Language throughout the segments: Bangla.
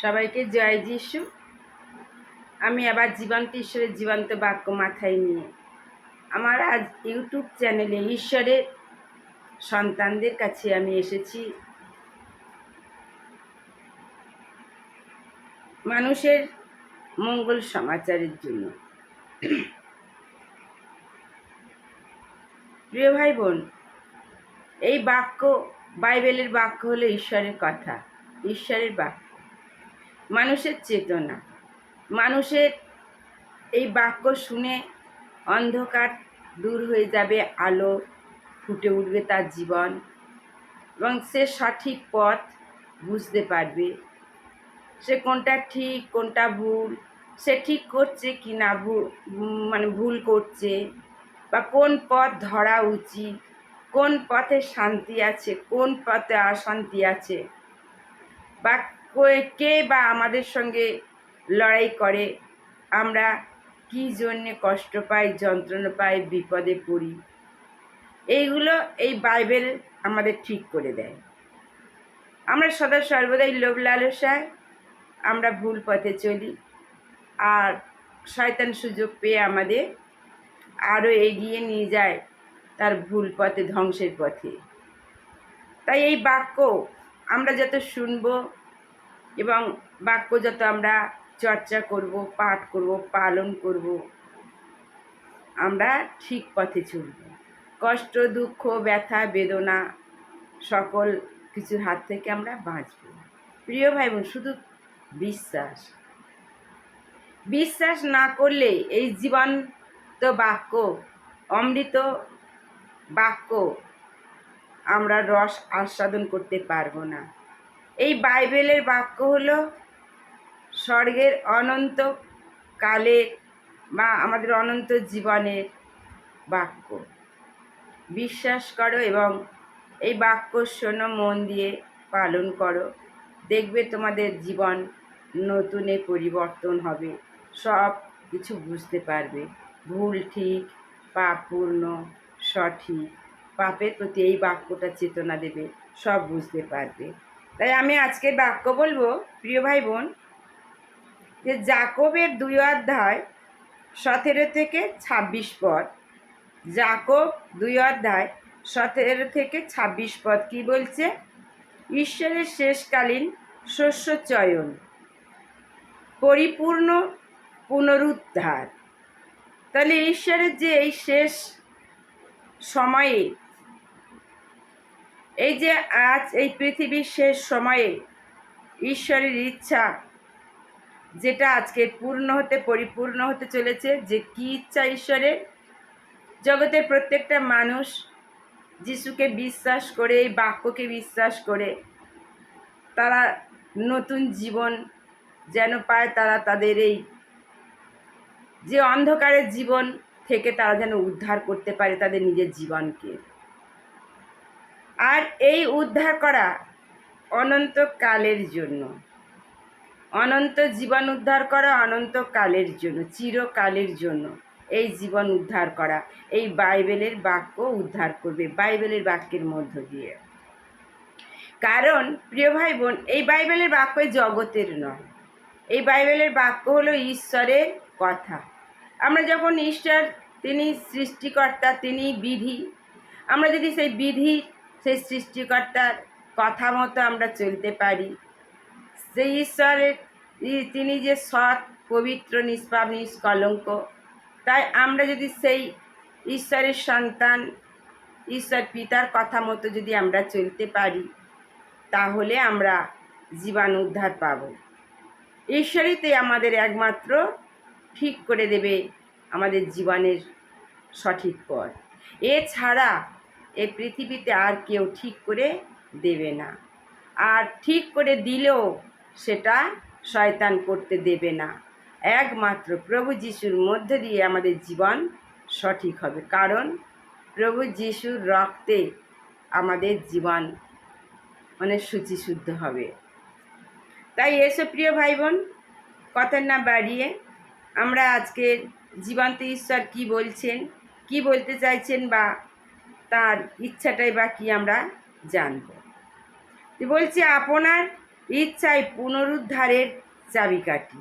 সবাইকে জয় যিশু। আমি আবার জীবন্ত ঈশ্বরের জীবন্ত বাক্য মাথায় নিয়ে। আমার আজ ইউটিউব চ্যানেলে ঈশ্বরের সন্তানদের কাছে আমি এসেছি। মানুষের মঙ্গল সমাচারের জন্য। প্রিয় ভাই বোন এই বাক্য, বাইবেলের বাক্য হলো ঈশ্বরের কথা, ঈশ্বরের বাক্য। মানুষের চেতনা। মানুষের এই বাক্য শুনে অন্ধকার দূর হয়ে যাবে, আলো ফুটে উঠবে তার জীবন এবং সে সঠিক পথ বুঝতে পারবে। সে কোনটা ঠিক, কোনটা ভুল, সে ঠিক করছে কি না ভুল মানে ভুল করছে বা কোন পথ ধরা উচিত, কোন পথে শান্তি আছে, কোন পথে অশান্তি আছে বা কো- বা আমাদের সঙ্গে লড়াই করে? আমরা কী জন্যে কষ্ট পাই, যন্ত্রণা পাই, বিপদে পড়ি? এইগুলো এই বাইবেল আমাদের ঠিক করে দেয়। আমরা সদা সর্বদাই লোভ লালসায় আমরা ভুল পথে চলি। আর শয়তান সুযোগ পেয়ে আমাদের আরও এগিয়ে নিয়ে যায় তার ভুল পথে, ধ্বংসের পথে। তাই এই বাক্য আমরা যত শুনব এবং বাক্য যত আমরা চর্চা করব, পাঠ করব, পালন করব, আমরা ঠিক পথে চলব। কষ্ট, দুঃখ, ব্যথা, বেদনা সকল কিছুর হাত থেকে আমরা বাঁচব। প্রিয় ভাই বোন শুধু বিশ্বাস। বিশ্বাস না করলে এই জীবন্ত বাক্য, অমৃত বাক্য আমরা রস আস্বাদন করতে পারব না। এই বাইবেলের বাক্য হলো, স্বর্গের অনন্ত কালে বা আমাদের অনন্ত জীবনের বাক্য। বিশ্বাস করো এবং এই বাক্য শোনো, মন দিয়ে পালন করো। দেখবে তোমাদের জীবন নতুনে পরিবর্তন হবে। সব কিছু বুঝতে পারবে। ভুল ঠিক, পাপ পূর্ণ, সঠিক। পাপের প্রতি এই বাক্যটা চেতনা দেবে। সব বুঝতে পারবে। তাই আমি আজকে বাক্য বলব, প্রিয় ভাই বোন যে জাকবের দুই অধ্যায় সতেরো থেকে ছাব্বিশ পদ। জাকব দুই অধ্যায় সতেরো থেকে ছাব্বিশ পদ কি বলছে? ঈশ্বরের শেষকালীন শস্য চয়ন, পরিপূর্ণ পুনরুদ্ধার। তাহলে ঈশ্বরের যে এই শেষ সময়ে এই যে আজ এই পৃথিবীর শেষ সময়ে ঈশ্বরের ইচ্ছা যেটা আজকে পূর্ণ হতে, পরিপূর্ণ হতে চলেছে, যে কী ইচ্ছা ঈশ্বরের? জগতের প্রত্যেকটা মানুষ যিশুকে বিশ্বাস করে, এই বাক্যকে বিশ্বাস করে, তারা নতুন জীবন যেন পায়, তারা তাদের এই যে অন্ধকারের জীবন থেকে তারা যেন উদ্ধার করতে পারে তাদের নিজের জীবনকে। আর এই উদ্ধার করা অনন্তকালের জন্য। অনন্ত জীবন উদ্ধার করা অনন্তকালের জন্য, চিরকালের জন্য এই জীবন উদ্ধার করা, এই বাইবেলের বাক্য উদ্ধার করবে, বাইবেলের বাক্যের মধ্য দিয়ে। কারণ, প্রিয় ভাই বোন এই বাইবেলের বাক্য জগতের নয়। এই বাইবেলের বাক্য হলো ঈশ্বরের কথা। আমরা যখন ঈশ্বর, তিনি সৃষ্টিকর্তা, তিনি বিধি, আমরা যদি সেই বিধি সেই সৃষ্টিকর্তার কথা মতো আমরা চলতে পারি। সেই ঈশ্বরের তিনি যে সৎ, পবিত্র, নিষ্পাপ, নিষ্কলঙ্ক, তাই আমরা যদি সেই ঈশ্বরের সন্তান, ঈশ্বর পিতার কথা মতো যদি আমরা চলতে পারি, তাহলে আমরা জীবন উদ্ধার পাব। ঈশ্বরীতে আমাদের একমাত্র ঠিক করে দেবে আমাদের জীবনের সঠিক পথ। এছাড়া এই পৃথিবীতে আর কেউ ঠিক করে দেবে না। আর ঠিক করে দিলেও সেটা শয়তান করতে দেবে না। একমাত্র প্রভু যিশুর মধ্যে দিয়ে আমাদের জীবন সঠিক হবে। কারণ প্রভু যিশুর রক্তে আমাদের জীবন মানে শুচিশুদ্ধ হবে। তাই এসো প্রিয় ভাই বোন কথার না বাড়িয়ে আমরা আজকের জীবন্ত ঈশ্বর কি বলছেন, কি বলতে চাইছেন বা তার ইচ্ছাটাই বা কি আমরা জানব। বলছি, আপনার ইচ্ছাই পুনরুদ্ধারের চাবিকাঠি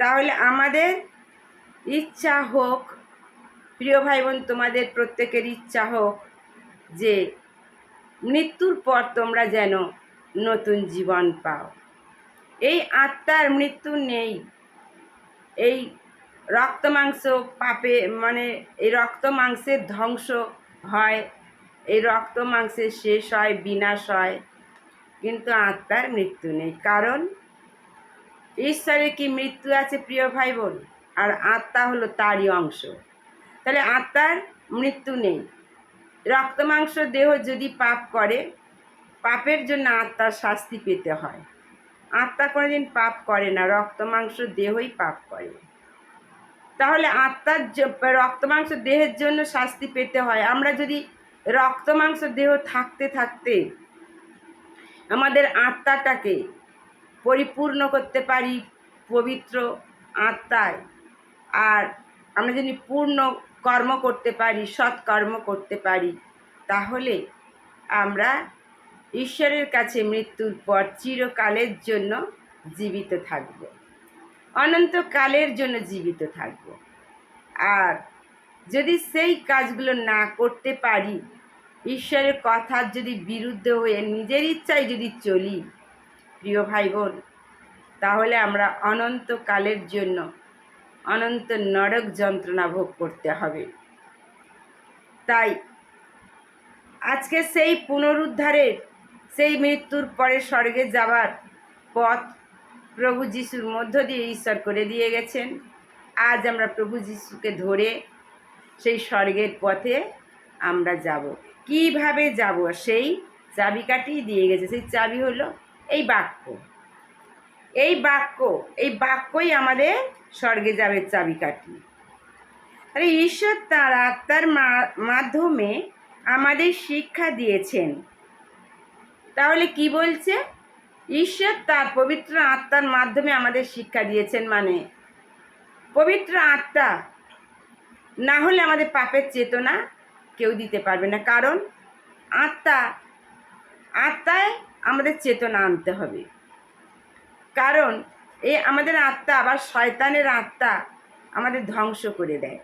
তাহলে আমাদের ইচ্ছা হোক, প্রিয় ভাই বোন তোমাদের প্রত্যেকের ইচ্ছা হোক যে মৃত্যুর পর তোমরা যেন নতুন জীবন পাও। এই আত্মার মৃত্যু নেই। এই রক্ত মাংস পাপে মানে এই রক্ত মাংসের ধ্বংস হয় এই রক্ত মাংসের শেষ হয়, বিনাশ হয়। কিন্তু আত্মার মৃত্যু নেই। কারণ, ঈশ্বরের কি মৃত্যু আছে, প্রিয় ভাই বোন আর আত্মা হলো তারই অংশ। তাহলে আত্মার মৃত্যু নেই। রক্ত মাংস দেহ যদি পাপ করে, পাপের জন্য আত্মার শাস্তি পেতে হয়। আত্মা কোনোদিন পাপ করে না, রক্ত মাংস দেহই পাপ করে। তাহলে আত্মার রক্ত মাংস দেহের জন্য শাস্তি পেতে হয়। আমরা যদি রক্ত মাংস দেহ থাকতে থাকতে আমাদের আত্মাটাকে পরিপূর্ণ করতে পারি পবিত্র আত্মায়, আর আমরা যদি পূর্ণ কর্ম করতে পারি, সৎকর্ম করতে পারি, তাহলে আমরা ঈশ্বরের কাছে মৃত্যুর পর চিরকালের জন্য জীবিত থাকব। অনন্তকালের জন্য জীবিত থাকব। আর যদি সেই কাজগুলো না করতে পারি, ঈশ্বরের কথার যদি বিরুদ্ধে হয়ে নিজের ইচ্ছায় যদি চলি, প্রিয় ভাই বোন তাহলে আমরা অনন্তকালের জন্য অনন্ত নরক যন্ত্রণা ভোগ করতে হবে। তাই আজকে সেই পুনরুদ্ধারের, সেই মৃত্যুর পরে স্বর্গে যাবার পথ প্রভু যিশুর মধ্য দিয়ে ঈশ্বর করে দিয়ে গেছেন। আজ আমরা প্রভু যিশুকে ধরে সেই স্বর্গের পথে আমরা যাব। কীভাবে যাব? সেই চাবিকাঠি দিয়ে গেছে। সেই চাবি হলো এই বাক্য। এই বাক্য, এই বাক্যই আমাদের স্বর্গে যাবে চাবিকাঠি তাহলে ঈশ্বর তার আত্মার মাধ্যমে আমাদের শিক্ষা দিয়েছেন। তাহলে কি বলছে? ঈশ্বর তার পবিত্র আত্মার মাধ্যমে আমাদের শিক্ষা দিয়েছেন মানে পবিত্র আত্মা না হলে আমাদের পাপের চেতনা কেউ দিতে পারবে না। কারণ আত্মা, আত্মায় আমাদের চেতনা আনতে হবে। কারণ এই আমাদের আত্মা আবার শয়তানের আত্মা আমাদের ধ্বংস করে দেয়।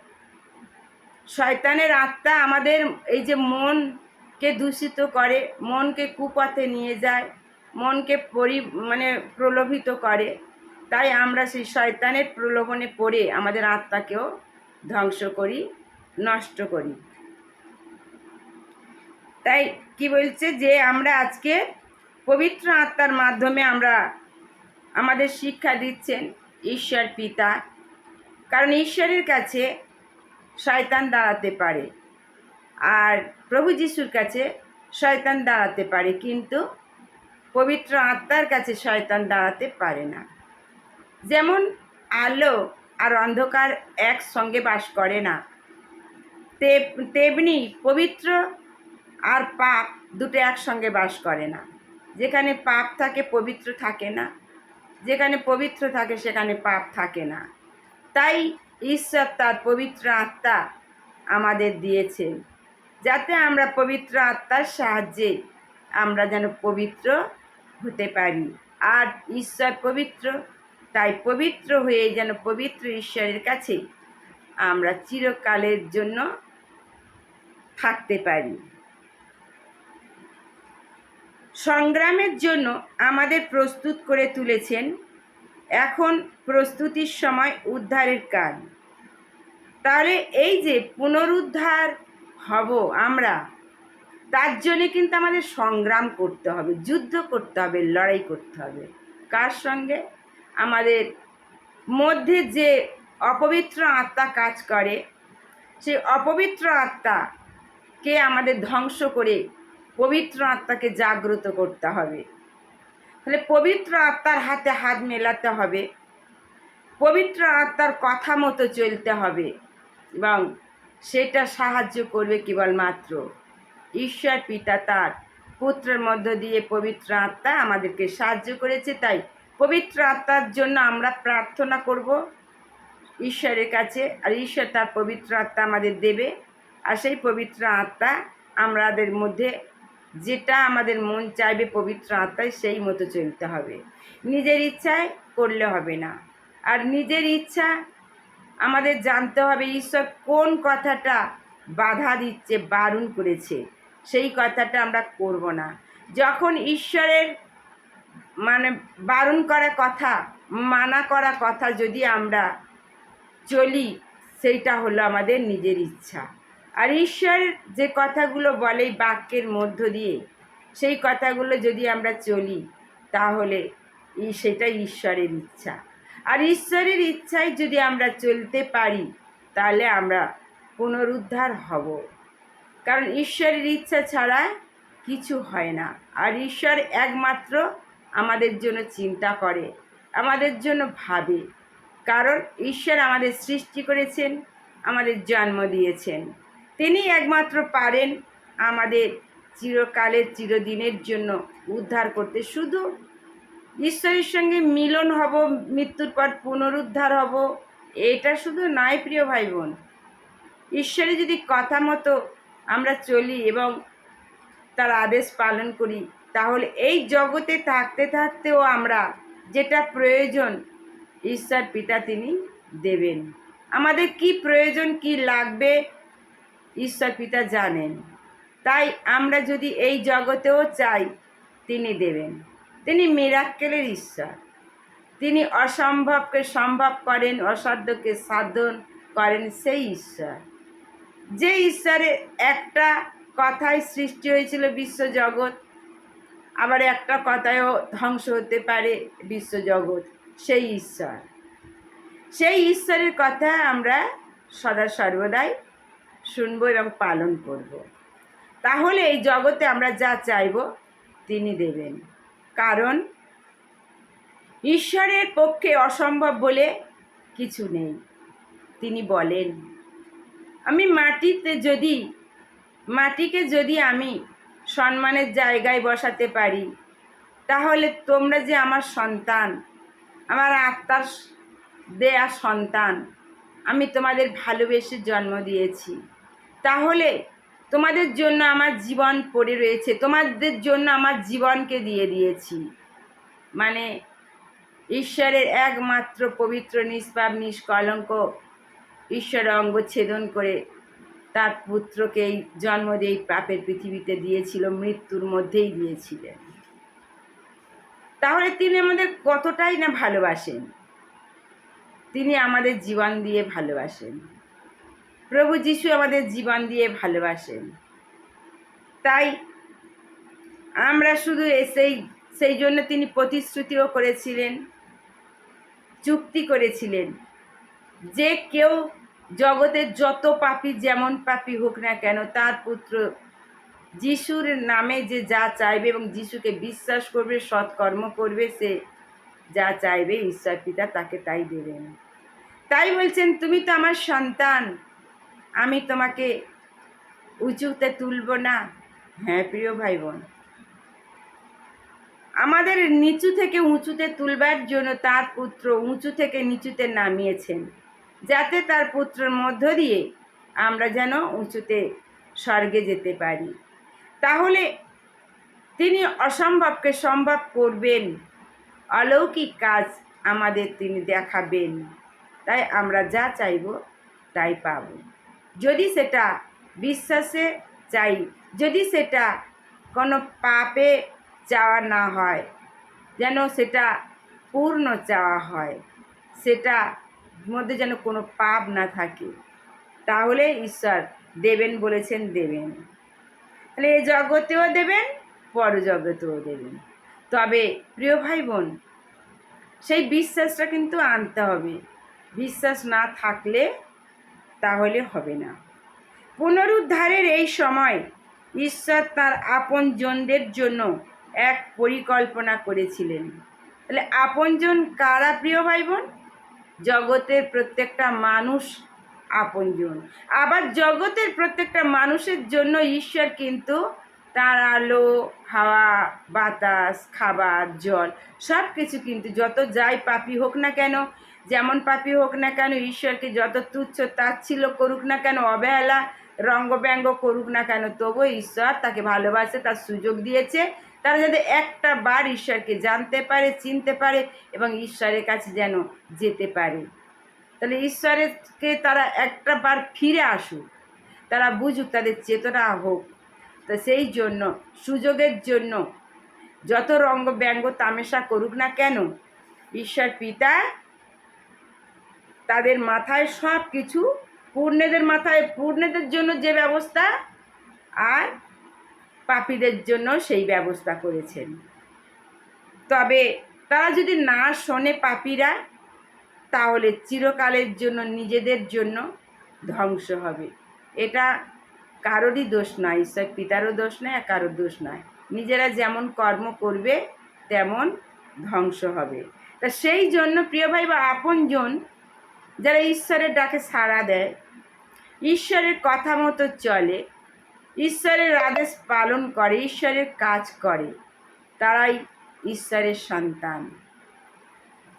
শয়তানের আত্মা আমাদের এই যে মনকে দূষিত করে, মনকে কুপথে নিয়ে যায় মনকে পরি মানে প্রলোভিত করে। তাই আমরা সেই শয়তানের প্রলোভনে পড়ে আমাদের আত্মাকেও ধ্বংস করি, নষ্ট করি। তাই কি বলছে যে আমরা আজকে পবিত্র আত্মার মাধ্যমে আমরা আমাদের শিক্ষা দিচ্ছেন ঈশ্বর পিতা। কারণ ঈশ্বরের কাছে শয়তান দাঁড়াতে পারে। আর প্রভু যিশুর কাছে শয়তান দাঁড়াতে পারে। কিন্তু পবিত্র আত্মার কাছে শয়তান দাঁড়াতে পারে না। যেমন আলো আর অন্ধকার একসঙ্গে বাস করে না তেমনি পবিত্র আর পাপ দুটো একসঙ্গে বাস করে না। যেখানে পাপ থাকে, পবিত্র থাকে না। যেখানে পবিত্র থাকে, সেখানে পাপ থাকে না। তাই ঈশ্বর তার পবিত্র আত্মা আমাদের দিয়েছেন যাতে আমরা পবিত্র আত্মার সাহায্যে আমরা যেন পবিত্র হতে পারি। আর ঈশ্বর পবিত্র, তাই পবিত্র হয়ে যেন পবিত্র ঈশ্বরের কাছে আমরা চিরকালের জন্য থাকতে পারি। সংগ্রামের জন্য আমাদের প্রস্তুত করে তুলেছেন এখন প্রস্তুতির সময় উদ্ধারের কাজ। তাহলে এই যে পুনরুদ্ধার হব আমরা তার জন্যে কিন্তু আমাদের সংগ্রাম করতে হবে, যুদ্ধ করতে হবে, লড়াই করতে হবে। কার সঙ্গে? আমাদের মধ্যে যে অপবিত্র আত্মা কাজ করে, সেই অপবিত্র আত্মাকে আমাদের ধ্বংস করে পবিত্র আত্মাকে জাগ্রত করতে হবে। তাহলে পবিত্র আত্মার হাতে হাত মেলাতে হবে, পবিত্র আত্মার কথা মতো চলতে হবে এবং সেটা সাহায্য করবে কেবলমাত্র ঈশ্বর পিতা তার। পুত্রের মধ্য দিয়ে পবিত্র আত্মা আমাদেরকে সাহায্য করেছে, তাই পবিত্র আত্মার জন্য আমরা প্রার্থনা করব ঈশ্বরের কাছে। আর ঈশ্বর তার পবিত্র আত্মা আমাদের দেবে। আর সেই পবিত্র আত্মা আমাদের মধ্যে যেটা আমাদের মন চাইবে পবিত্র আত্মায়, সেই মতো চলতে হবে। নিজের ইচ্ছায় করলে হবে না। আর নিজের ইচ্ছা আমাদের জানতে হবে, ঈশ্বর কোন কথাটা বাধা দিচ্ছে, বারণ করেছে। সেই কথাটা আমরা করব না। যখন ঈশ্বরের মানে বারণ করা কথা, মানা করা কথা যদি আমরা চলি, সেইটা হলো আমাদের নিজের ইচ্ছা। আর ঈশ্বর যে কথাগুলো বলে বাক্যের মধ্য দিয়ে, সেই কথাগুলো যদি আমরা চলি, তাহলে সেটা ঈশ্বরের ইচ্ছা। আর ঈশ্বরের ইচ্ছায় যদি আমরা চলতে পারি, তাহলে আমরা পুনরুদ্ধার হব। কারণ ঈশ্বরের ইচ্ছা ছাড়া কিছু হয় না। আর ঈশ্বর একমাত্র আমাদের জন্য চিন্তা করে, আমাদের জন্য ভাবে। কারণ ঈশ্বর আমাদের সৃষ্টি করেছেন, আমাদের জন্ম দিয়েছেন। তিনি একমাত্র পারেন আমাদের চিরকালের, চিরদিনের জন্য উদ্ধার করতে। শুধু ঈশ্বরের সঙ্গে মিলন হব, মৃত্যুর পর পুনরুদ্ধার হব, এটা শুধু নয় প্রিয় ভাই বোন। ঈশ্বরের যদি কথা মতো আমরা চলি এবং তার আদেশ পালন করি, তাহলে এই জগতে থাকতে থাকতেও আমরা যেটা প্রয়োজন ঈশ্বর পিতা তিনি দেবেন। আমাদের কি প্রয়োজন, কি লাগবে, ঈশ্বর পিতা জানেন। তাই আমরা যদি এই জগতেও চাই, তিনি দেবেন। তিনি মিরাক্কেলের ঈশ্বর। তিনি অসম্ভবকে সম্ভব করেন, অসাধ্যকে সাধন করেন সেই ঈশ্বর। যে ঈশ্বরের একটা কথায় সৃষ্টি হয়েছিল বিশ্বজগৎ, আবার একটা কথায়ও ধ্বংস হতে পারে বিশ্বজগৎ, সেই ঈশ্বর। সেই ঈশ্বরের কথা আমরা সদা সর্বদাই শুনব এবং পালন করব। তাহলে এই জগতে আমরা যা চাইব, তিনি দেবেন। কারণ ঈশ্বরের পক্ষে অসম্ভব বলে কিছু নেই। তিনি বলেন আমি মাটিতে যদি, মাটিকে যদি আমি সম্মানের জায়গায় বসাতে পারি, তাহলে তোমরা যে আমার সন্তান, আমার আত্মার দেয়া সন্তান, আমি তোমাদের ভালোবেসে জন্ম দিয়েছি। তাহলে তোমাদের জন্য আমার জীবন পড়ে রয়েছে, তোমাদের জন্য আমার জীবনকে দিয়ে দিয়েছি। মানে ঈশ্বরের একমাত্র পবিত্র, নিষ্পাপ, নিষ্কলঙ্ক ঈশ্বর অঙ্গ ছেদন করে তার পুত্রকে এই জন্ম দিয়ে পাপের পৃথিবীতে দিয়েছিল, মৃত্যুর মধ্যেই দিয়েছিলেন তাহলে তিনি আমাদের কতটাই না ভালোবাসেন? তিনি আমাদের জীবন দিয়ে ভালোবাসেন। প্রভু যিশু আমাদের জীবন দিয়ে ভালোবাসেন। তাই আমরা শুধু এসেই, সেই জন্য তিনি প্রতিশ্রুতিও করেছিলেন, চুক্তি করেছিলেন যে কেউ জগতের যত পাপী যেমন পাপী হোক না কেন, তার পুত্র যিশুর নামে যে যা চাইবে এবং যিশুকে বিশ্বাস করবে, সৎকর্ম করবে, সে যা চাইবে, ঈশ্বর পিতা তাকে তাই দেবেন। তাই বলছেন, তুমি তো আমার সন্তান, আমি তোমাকে উঁচুতে তুলব না? হ্যাঁ প্রিয় ভাই বোন আমাদের নিচু থেকে উঁচুতে তুলবার জন্য তার পুত্র উঁচু থেকে নিচুতে নামিয়েছেন। যাতে তার পুত্রের মধ্য দিয়ে আমরা যেন উঁচুতে স্বর্গে যেতে পারি। তাহলে তিনি অসম্ভবকে সম্ভব করবেন। অলৌকিক কাজ আমাদের তিনি দেখাবেন। তাই আমরা যা চাইব তাই পাব। যদি সেটা বিশ্বাসে চাই, যদি সেটা কোনো পাপে চাওয়া না হয়, যেন সেটা পূর্ণ চাওয়া হয়, সেটা মধ্যে যেন কোনো পাপ না থাকে। তাহলে ঈশ্বর দেবেন বলেছেন দেবেন। তাহলে এই জগতেও দেবেন, পরজগতেও দেবেন। তবে প্রিয় ভাই বোন সেই বিশ্বাসটা কিন্তু আনতে হবে। বিশ্বাস না থাকলে তাহলে হবে না। পুনরুদ্ধারের এই সময় ঈশ্বর তার আপনজনদের জন্য এক পরিকল্পনা করেছিলেন। তাহলে আপনজন কারা প্রিয় ভাই বোন জগতের প্রত্যেকটা মানুষ আপনজন। আবার জগতের প্রত্যেকটা মানুষের জন্য ঈশ্বর কিন্তু তার আলো, হাওয়া, বাতাস, খাবার, জল সব কিছু কিন্তু যত যাই পাপি হোক না কেন, যেমন পাপি হোক না কেন, ঈশ্বরকে যত তুচ্ছ তাচ্ছিল্য করুক না কেন, অবহেলা, রঙ্গব্যঙ্গ করুক না কেন, তবুও ঈশ্বর তাকে ভালোবাসে, তার সুযোগ দিয়েছে। তারা যাতে একটা বার ঈশ্বরকে জানতে পারে, চিনতে পারে এবং ঈশ্বরের কাছে যেন যেতে পারে। তাহলে ঈশ্বরেরকে তারা একটা বার ফিরে আসুক। তারা বুঝুক তাদের চেতনা হোক। তো সেই জন্য, সুযোগের জন্য যত রঙ্গ ব্যঙ্গ তামেশা করুক না কেন, ঈশ্বর পিতা তাদের মাথায় সব কিছু পূর্ণেদের মাথায়, পূর্ণেদের জন্য যে ব্যবস্থা আর পাপীদের জন্য সেই ব্যবস্থা করেছেন। তবে তারা যদি না শোনে পাপীরা, তাহলে চিরকালের জন্য নিজেদের জন্য ধ্বংস হবে। এটা কারোরই দোষ নয়, ঈশ্বর পিতারও দোষ নয় আর কারোর দোষ নয়। নিজেরা যেমন কর্ম করবে, তেমন ধ্বংস হবে। তা সেই জন্য, প্রিয় ভাই বা আপনজন যারা ঈশ্বরের ডাকে সাড়া দেয়, ঈশ্বরের কথা মতো চলে ঈশ্বরের আদেশ পালন করে, ঈশ্বরের কাজ করে। তারাই ঈশ্বরের সন্তান।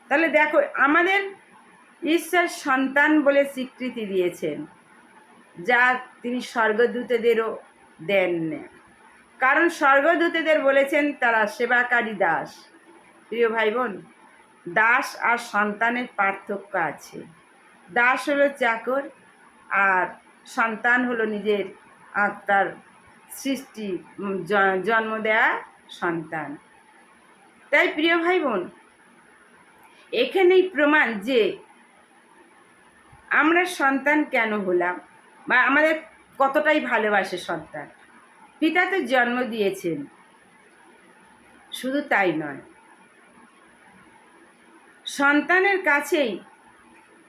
তাহলে দেখো, আমাদের ঈশ্বর সন্তান বলে স্বীকৃতি দিয়েছেন, যা তিনি স্বর্গদূতেদেরও দেন না কারণ স্বর্গদূতেদের বলেছেন, তারা সেবাকারী দাস। প্রিয় ভাই বোন দাস আর সন্তানের পার্থক্য আছে। দাস হলো চাকর আর সন্তান হলো নিজের আত্মার সৃষ্টি জন্ম দেয়া সন্তান। তাই প্রিয় ভাই বোন এখানেই প্রমাণ যে আমরা সন্তান কেন হলাম বা আমাদের কতটাই ভালোবাসে সন্তান। পিতা তো জন্ম দিয়েছেন, শুধু তাই নয়। সন্তানের কাছেই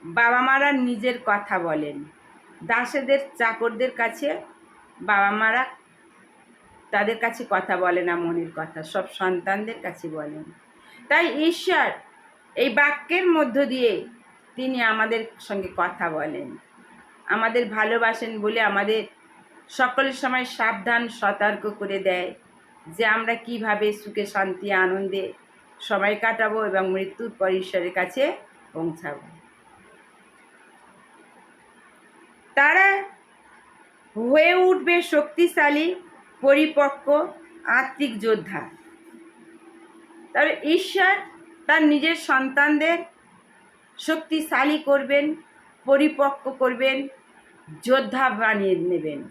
বাবা মারা নিজের কথা বলেন, দাসেদের, চাকরদের কাছে বাবা মারা তাদের কাছে কথা বলে না, মনের কথা। সব সন্তানদের কাছে বলেন। তাই ঈশ্বর এই বাক্যের মধ্য দিয়ে তিনি আমাদের সঙ্গে কথা বলেন। আমাদের ভালোবাসেন বলে আমাদের সকল সময় সাবধান, সতর্ক করে দেয় যে আমরা কীভাবে সুখে, শান্তি, আনন্দে সময় কাটাবো এবং মৃত্যুর পর ঈশ্বরের কাছে পৌঁছাবো। তারা হয়ে উঠবে শক্তিশালী, পরিপক্ক, আত্মিক যোদ্ধা। তবে ঈশ্বর তার নিজের সন্তানদের শক্তিশালী করবেন, পরিপক্ক করবেন, যোদ্ধা বানিয়ে নেবেন।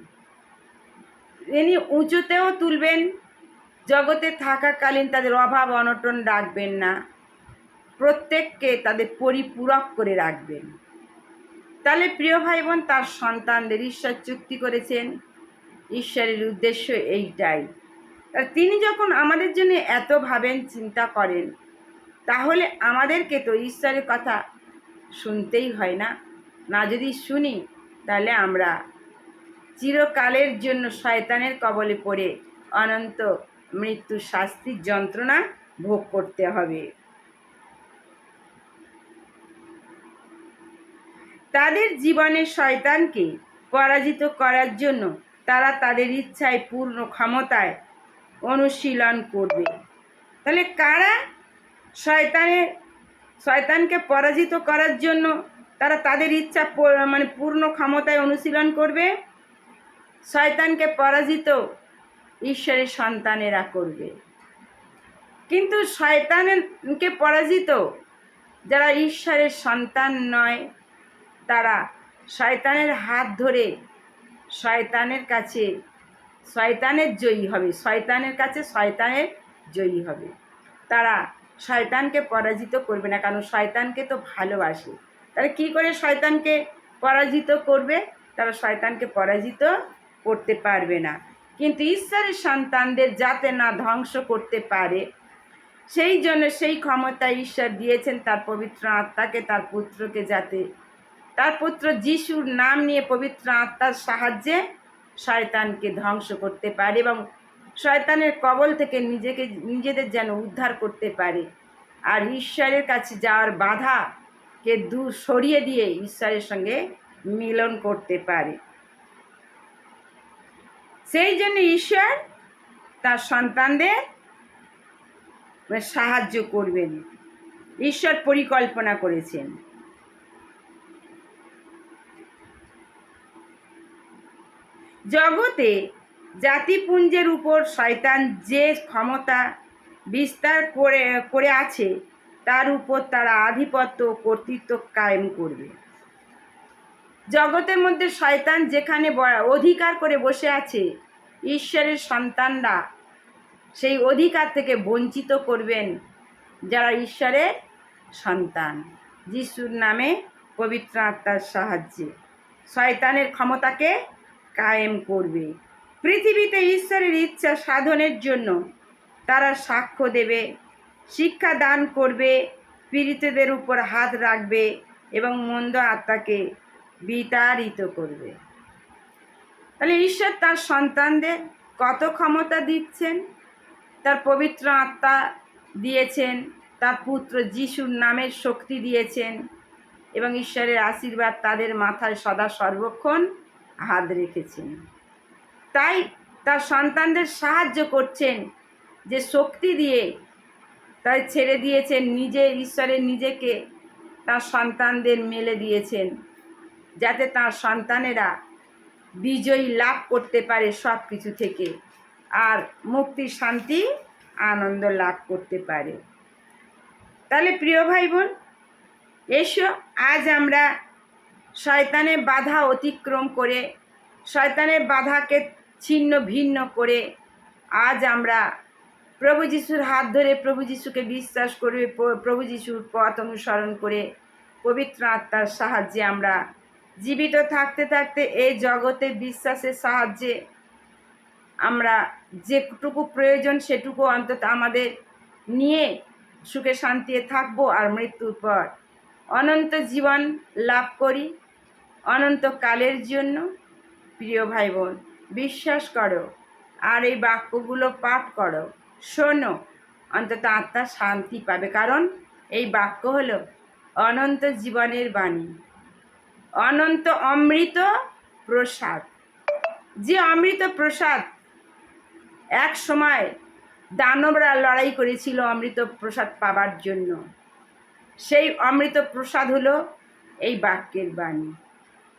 তিনি উঁচুতেও তুলবেন, জগতে থাকাকালীন তাদের অভাব অনটন রাখবেন না। প্রত্যেককে তাদের পরিপূরক করে রাখবেন। তাহলে প্রিয় ভাই বোন তার সন্তানদের ঈশ্বর চুক্তি করেছেন। ঈশ্বরের উদ্দেশ্য এইটাই। তিনি যখন আমাদের জন্য এত ভাবেন, চিন্তা করেন, তাহলে আমাদেরকে তো ঈশ্বরের কথা শুনতেই হয় না। না যদি শুনি, তাহলে আমরা চিরকালের জন্য শয়তানের কবলে পড়ে অনন্ত মৃত্যু শাস্তির যন্ত্রণা ভোগ করতে হবে। তাদের জীবনে শয়তানকে পরাজিত করার জন্য তারা তাদের ইচ্ছায় পূর্ণ ক্ষমতায় অনুশীলন করবে। তাহলে কারা শয়তানের শয়তানকে পরাজিত করার জন্য তারা তাদের ইচ্ছা মানে পূর্ণ ক্ষমতায় অনুশীলন করবে? শয়তানকে পরাজিত ঈশ্বরের সন্তানেরা করবে। কিন্তু শয়তানকে পরাজিত যারা ঈশ্বরের সন্তান নয় তারা শয়তানের হাত ধরে শয়তানের কাছে, শয়তানের জয়ী হবে। শয়তানের কাছে শয়তানের জয়ী হবে। তারা শয়তানকে পরাজিত করবে না, কারণ শয়তানকে তো ভালোবাসে। তারা কি করে শয়তানকে পরাজিত করবে? তারা শয়তানকে পরাজিত করতে পারবে না। কিন্তু ঈশ্বরের সন্তানদের যাতে না ধ্বংস করতে পারে, সেই জন্য সেই ক্ষমতা ঈশ্বর দিয়েছেন তার পবিত্র আত্মাকে, তার পুত্রকে যাতে তার পুত্র যিশুর নাম নিয়ে পবিত্র আত্মার সাহায্যে শয়তানকে ধ্বংস করতে পারে এবং শয়তানের কবল থেকে নিজেকে, নিজেদের যেন উদ্ধার করতে পারে। আর ঈশ্বরের কাছে যাওয়ার বাধাকে দূর সরিয়ে দিয়ে ঈশ্বরের সঙ্গে মিলন করতে পারে। সেই জন্য ঈশ্বর তার সন্তানদের সাহায্য করবেন। ঈশ্বর পরিকল্পনা করেছেন। জগতে জাতিপুঞ্জের উপর শয়তান যে ক্ষমতা বিস্তার করে করে আছে, তার উপর তারা আধিপত্য কর্তৃত্ব কায়েম করবে। জগতের মধ্যে শয়তান যেখানে অধিকার করে বসে আছে, ঈশ্বরের সন্তানরা সেই অধিকার থেকে বঞ্চিত করবেন যারা ঈশ্বরের সন্তান। যিশুর নামে পবিত্র আত্মার সাহায্যে। শয়তানের ক্ষমতাকে কায়েম করবে। পৃথিবীতে ঈশ্বরের ইচ্ছা সাধনের জন্য তারা সাক্ষ্য দেবে, শিক্ষা দান করবে, পীড়িতদের উপর হাত রাখবে এবং মন্দ আত্মাকে বিতাড়িত করবে। তাহলে ঈশ্বর তার সন্তানদের কত ক্ষমতা দিচ্ছেন? তার পবিত্র আত্মা দিয়েছেন, তার পুত্র যিশুর নামের শক্তি দিয়েছেন এবং ঈশ্বরের আশীর্বাদ তাদের মাথায় সদা সর্বক্ষণ হাত রেখেছেন। তাই তার সন্তানদের সাহায্য করছেন যে শক্তি দিয়ে তাই ছেড়ে দিয়েছেন নিজে, ঈশ্বরের নিজেকে, তার সন্তানদের মেলে দিয়েছেন যাতে তার সন্তানেরা বিজয়ী লাভ করতে পারে সব কিছু থেকে আর মুক্তি, শান্তি, আনন্দ লাভ করতে পারে। তাহলে প্রিয় ভাই বোন, এসো, আজ আমরা শয়তানের বাধা অতিক্রম করে, শয়তানের বাধাকে ছিন্ন ভিন্ন করে। আজ আমরা প্রভু যিশুর হাত ধরে প্রভু যিশুকে বিশ্বাস করে, প্রভু যিশুর পথ অনুসরণ করে পবিত্র আত্মার সাহায্যে আমরা জীবিত থাকতে থাকতে এই জগতে বিশ্বাসের সাহায্যে আমরা যেটুকু প্রয়োজন সেটুকু অন্তত আমাদের নিয়ে সুখে শান্তিতে থাকব আর মৃত্যুর পর অনন্ত জীবন লাভ করি। অনন্ত কালের জন্য, প্রিয় ভাই বোন বিশ্বাস করো, আর এই বাক্যগুলো পাঠ করো। শোনো, অন্তত আত্মা শান্তি পাবে, কারণ এই বাক্য হলো অনন্ত জীবনের বাণী। অনন্ত অমৃত প্রসাদ। যে অমৃত প্রসাদ এক সময় দানবরা লড়াই করেছিল অমৃত প্রসাদ পাবার জন্য, সেই অমৃত প্রসাদ হলো এই বাক্যের বাণী।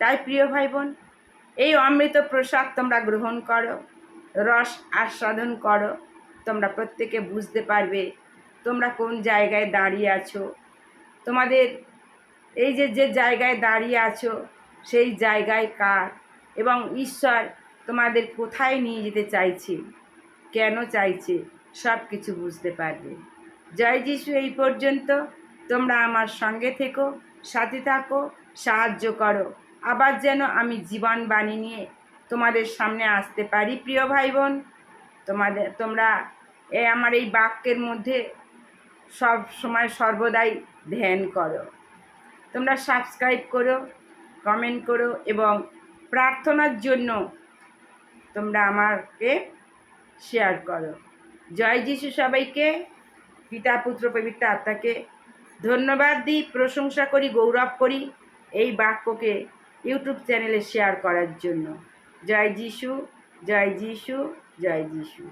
তাই প্রিয় ভাই বোন এই অমৃত প্রসাদ তোমরা গ্রহণ করো, রস আস্বাদন করো, তোমরা প্রত্যেকে বুঝতে পারবে তোমরা কোন জায়গায় দাঁড়িয়ে আছো। তোমাদের এই যে যে জায়গায় দাঁড়িয়ে আছো, সেই জায়গায় কার? এবং ঈশ্বর তোমাদের কোথায় নিয়ে যেতে চাইছে? কেন চাইছে? সব কিছু বুঝতে পারবে। জয় যিশু এই পর্যন্ত, তোমরা আমার সঙ্গে থেকো, সাথে থাকো, সাহায্য করো। আবার যেন আমি জীবন বাণী নিয়ে তোমাদের সামনে আসতে পারি, প্রিয় ভাই বোন তোমাদের, তোমরা এ আমার এই বাক্যের মধ্যে সব সময় সর্বদাই ধ্যান করো। তোমরা সাবস্ক্রাইব করো কমেন্ট করো এবং প্রার্থনার জন্য তোমরা আমাকে শেয়ার করো। জয় যিশু সবাইকে, পিতা, পুত্র, পবিত্র আত্মাকে ধন্যবাদ দিই, প্রশংসা করি, গৌরব করি, এই বাক্যকে ইউটিউব চ্যানেলে শেয়ার করার জন্য। জয় যিশু জয় যিশু জয় যিশু।